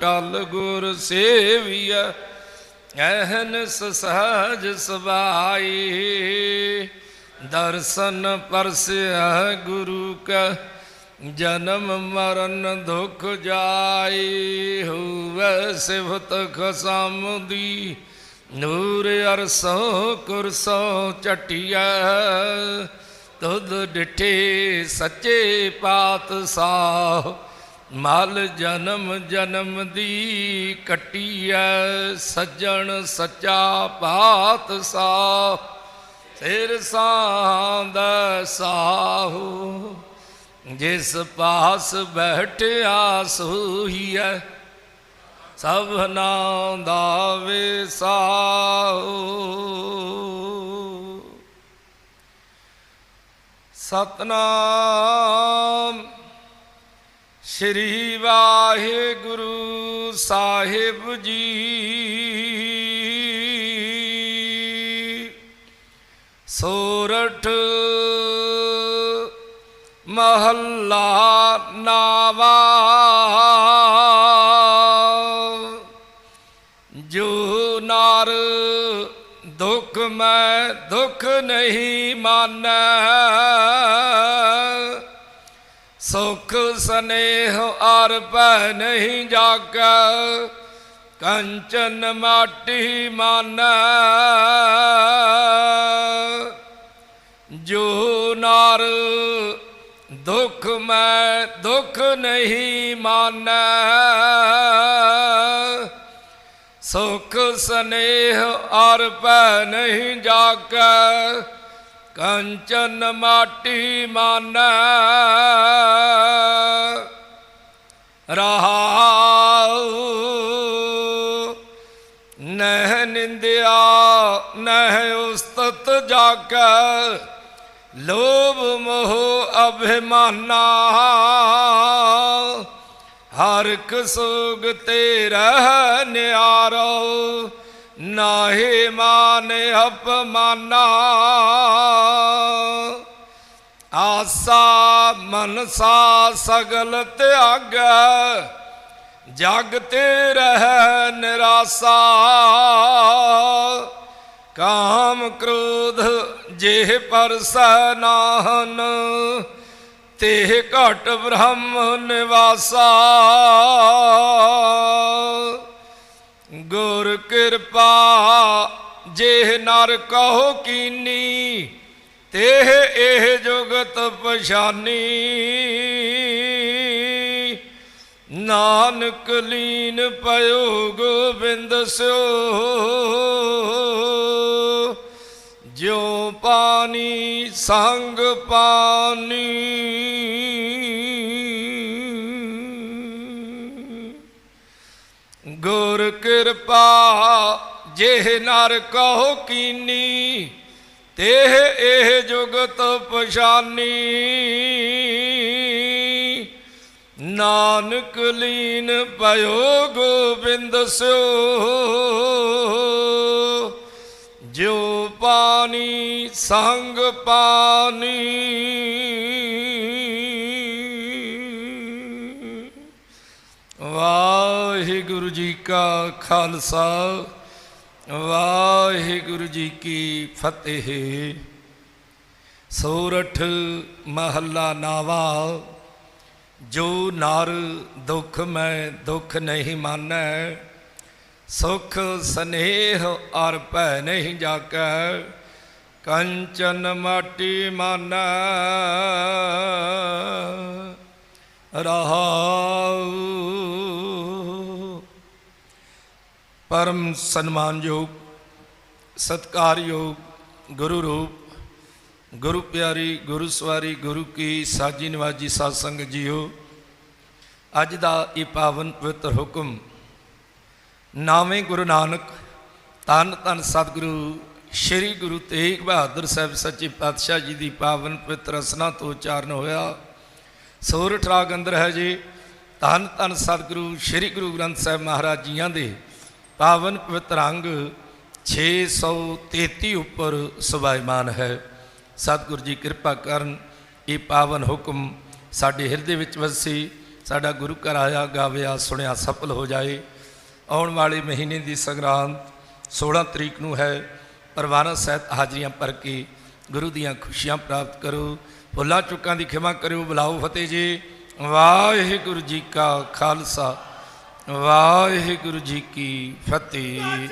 ਟਲ ਗੁਰ ਸੇਵੀਐ ਐਹਨਸ ਸਹਜ ਸਬਾਈ ਦਰਸ਼ਨ ਪਰਸਿਆ ਗੁਰੂ ਕਾ, ਜਨਮ ਮਰਨ ਦੁਖ ਜਾਈ। ਹੋਵੇ ਸਿਵਤ ਖਸਮ ਦੀ ਨੂਰ ਅਰਸੋਂ ਕੁਰਸੋਂ ਚਟਿਆ ਤੁਧ ਡਿਠੇ ਸੱਚੇ ਪਾਤਸ਼ਾਹ ਮਲ ਜਨਮ ਜਨਮ ਦੀ ਕਟਿਐ, ਸੱਜਣ ਸੱਚਾ ਪਾਤਸ਼ਾਹ। ਸਿਰ ਸਾਂਦ ਸਾਹੂ, ਜਿਸ ਪਾਸ ਬੈਠਿਆ ਸੋਹੀਐ ਸਭਨਾ ਦਾ ਵਿਸਾਹੂ। ਸਤਨਾਮ ਸ੍ਰੀ ਵਾਹਿਗੁਰੂ ਸਾਹਿਬ ਜੀ। ਸੋਰਠ ਮਹੱਲਾ ਨਾਵਾ। ਜੋ ਨਾਰ ਦੁਖ ਮੈਂ ਦੁਖ ਨਹੀਂ ਮਾਨੈ। ਸੁਖ ਸਨੇਹ ਅਰ ਪੈ ਨਹੀਂ ਜਾਗੈ, ਕੰਚਨ ਮਾਟੀ ਮਾਨੈ। ਜੋ ਨਾਰ ਦੁਖ ਮੈਂ ਦੁਖ ਨਹੀਂ ਮਾਨ। ਸੁਖ ਸਨੇਹ ਅਰ ਪੈ ਨਹੀਂ ਜਾਗੈ ਕੰਚਨ ਮਾਟੀ ਮਾਨੈ। ਰਹਾਉ ਨਹਿ ਨਿੰਦਿਆ, ਨਹਿ ਉਸਤਤ ਜਾਗੈ। ਲੋਭ ਮੋਹ ਅਭਿਮਾਨਾ। ਹਰ ਇੱਕ ਸੁਗ ਤੇਰਾ ਨਿਆਰੋ। ਨਾਹੀ ਮਾਨ ਅਪਮਾਨਾ। ਆਸਾ ਮਨਸਾ ਸਗਲ ਤਿਆਗ। ਜਗ ਤੇ ਰਹਿ ਨਿਰਾਸਾ। ਕਾਮ ਕ੍ਰੋਧ ਜੇ ਪਰਸੈ ਨਾਹਨ ਤੇ ਘਟ ਬ੍ਰਹਮ ਨਿਵਾਸਾ। ਗੁਰ ਕਿਰਪਾ ਜੇ ਨਰ ਕਹੋ ਕੀਨੀ ਤੇ ਇਹ ਜੁਗਤ ਪਛਾਨੀ। ਨਾਨਕ ਲੀਨ ਪਇਓ ਗੋਬਿੰਦ ਸਿਓ, ਜਿਉ ਪਾਣੀ ਸੰਗ ਪਾਣੀ ਗੁਰ ਕਿਰਪਾ ਜੇ ਨਰ ਕਹੋ ਕੀਨੀ ਤੇ ਇਹ ਜੁਗਤ ਪਛਾਨੀ। ਨਾਨਕ ਲੀਨ ਪਇਓ ਗੋਬਿੰਦ ਸਿਓ, ਜਿਉ ਪਾਣੀ ਸੰਗ ਪਾਣੀ ਵਾਹਿਗੁਰੂ ਜੀ ਕਾ ਖਾਲਸਾ, ਵਾਹਿਗੁਰੂ ਜੀ ਕੀ ਫਤਿਹ। ਸੋਰਠ ਮਹੱਲਾ ਨਾਵਾ, ਜੋ ਨਰ ਦੁਖ ਮੈਂ ਦੁਖ ਨਹੀਂ ਮਾਨੈ, ਸੁਖ ਸਨੇਹ ਅਰ ਭੈ ਨਹੀਂ ਜਾਗੈ ਕੰਚਨ ਮਾਟੀ ਮਾਨੈ। ਰਹਾਉ ਪਰਮ ਸਨਮਾਨਯੋਗ, ਸਤਕਾਰਯੋਗ ਗੁਰੂ ਰੂਪ ਗੁਰੂ ਪਿਆਰੀ, ਗੁਰੂ ਸਵਾਰੀ, ਗੁਰੂ ਕੀ ਸਾਜੀ ਨਿਵਾਜੀ ਸਾਧ ਸੰਗਤ ਜੀਓ, ਅੱਜ ਦਾ ਇਹ ਪਾਵਨ ਪਵਿੱਤਰ ਹੁਕਮ, ਨਾਵੇਂ ਗੁਰੂ ਨਾਨਕ, ਧੰਨ ਧੰਨ ਸਤਿਗੁਰੂ ਸ੍ਰੀ ਗੁਰੂ ਤੇਗ ਬਹਾਦਰ ਸਾਹਿਬ ਸੱਚੇ ਪਾਤਸ਼ਾਹ ਜੀ ਦੀ ਪਾਵਨ ਪਵਿੱਤਰ ਰਸਨਾ ਤੋਂ ਉਚਾਰਨ ਹੋਇਆ। ਸੋਰਠ ਰਾਗ ਅੰਦਰ ਹੈ ਜੀ, ਧੰਨ ਧੰਨ ਸਤਿਗੁਰੂ ਸ੍ਰੀ ਗੁਰੂ ਗ੍ਰੰਥ ਸਾਹਿਬ ਮਹਾਰਾਜ ਜੀਆਂ ਦੇ ਪਾਵਨ ਪਵਿੱਤਰ ਅੰਗ 633 ਉੱਪਰ ਸਵਾਇਮਾਨ ਹੈ। ਸਤਿਗੁਰੂ ਜੀ ਕਿਰਪਾ ਕਰਨ ਇਹ ਪਾਵਨ ਹੁਕਮ ਸਾਡੇ ਹਿਰਦੇ ਵਿੱਚ ਵਸੀ ਸਾਡਾ ਗੁਰੂ ਘਰ ਆਇਆ, ਗਾਵਿਆ, ਸੁਣਿਆ, ਸਫਲ ਹੋ ਜਾਏ। ਆਉਣ ਵਾਲੇ ਮਹੀਨੇ ਦੀ ਸੰਗਰਾਂਦ 16 ਤਰੀਕ ਨੂੰ ਹੈ। ਪਰਿਵਾਰਾਂ ਸਹਿਤ ਹਾਜ਼ਰੀਆਂ ਭਰ ਕੇ ਗੁਰੂ ਦੀਆਂ ਖੁਸ਼ੀਆਂ ਪ੍ਰਾਪਤ ਕਰੋ। ਭੁੱਲਾਂ ਚੁੱਕਾਂ ਦੀ ਖਿਮਾ ਕਰਿਓ, ਬੁਲਾਓ ਫਤਿਹ ਜੀ। ਵਾਹਿਗੁਰੂ ਜੀ ਕਾ ਖਾਲਸਾ। ਵਾਹਿਗੁਰੂ ਜੀ ਕੀ ਫਤਿਹ।